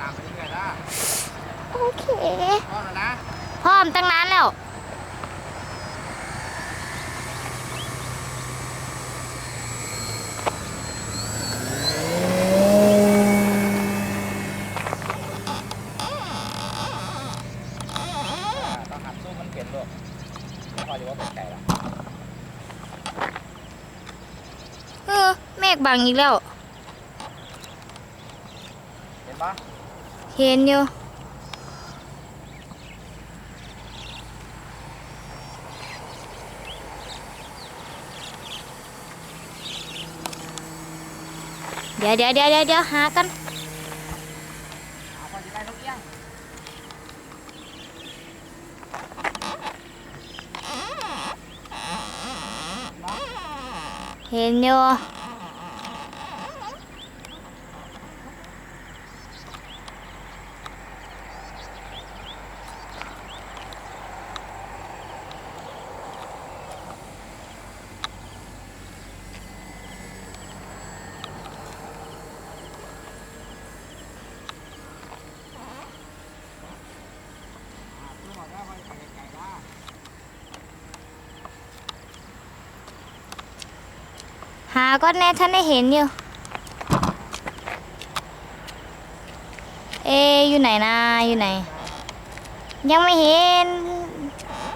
ตามไปเรื่อยๆนะโอเค พร้อมแล้วนะพร้อมตั้งนานแล้วต้องหัดสู้มันเปลี่ยนลูกพอจะว่าเป็นไก่ละเออเมฆบังอีกแล้ว เห็นปะ เห็นอยู่เดี๋ยวเดี๋ยวเดี๋ยวเดี๋ยวเดี๋ยวหากันเอาพอจะได้ลูกเอี้ยงเห็นอยู่ สู้หมดแล้วพอจะไปไก่ละ หาก็แน่ท่านได้เห็นอยู่ เออยู่ไหนนะอยู่ไหน ยังไม่เห็น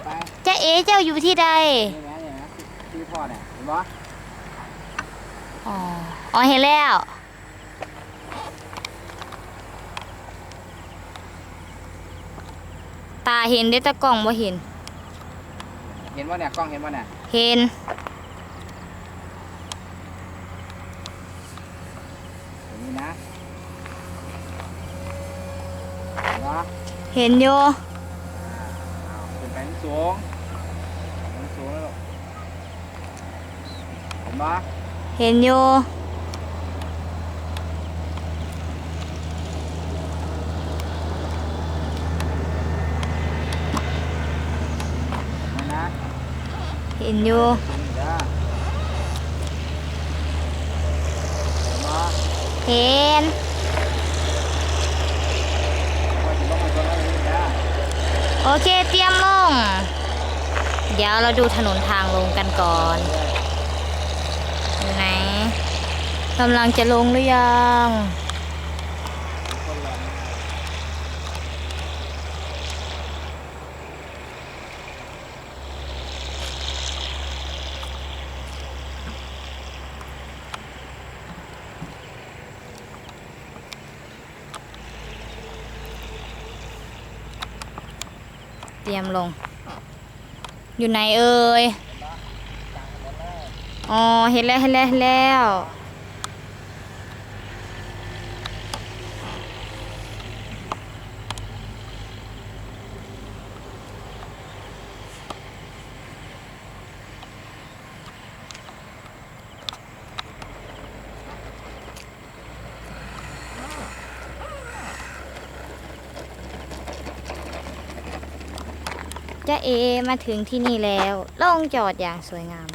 ไปจะเอเจ้าอยู่ที่ใด นี่นะนี่นะที่พ่อเนี่ยเห็นปะอ๋ออ๋อเห็นแล้ว ตาเห็นได้แต่กล้องบ่เห็น เห็นปะเนี่ยกล้องเห็นปะเนี่ยเห็น อย่างนี้นะเห็นปะเห็นอยู่เอาขึ้นไปสูงมันสูงแล้วลูกเห็นปะเห็นอยู่นี่นะ เห็นอยู่ สูงอีกแล้ว เห็นโอเคเตรียมลง เดี๋ยวเราดูถนนทางลงกันก่อนอยู่ไหนกำลังจะลงหรือยัง เตรียมลง อยู่ไหนเอ่ย อ๋อ เห็นแล้ว เห็นแล้วเห็นแล้ว จ้าเอมาถึงที่นี่แล้วลงจอดอย่างสวยงาม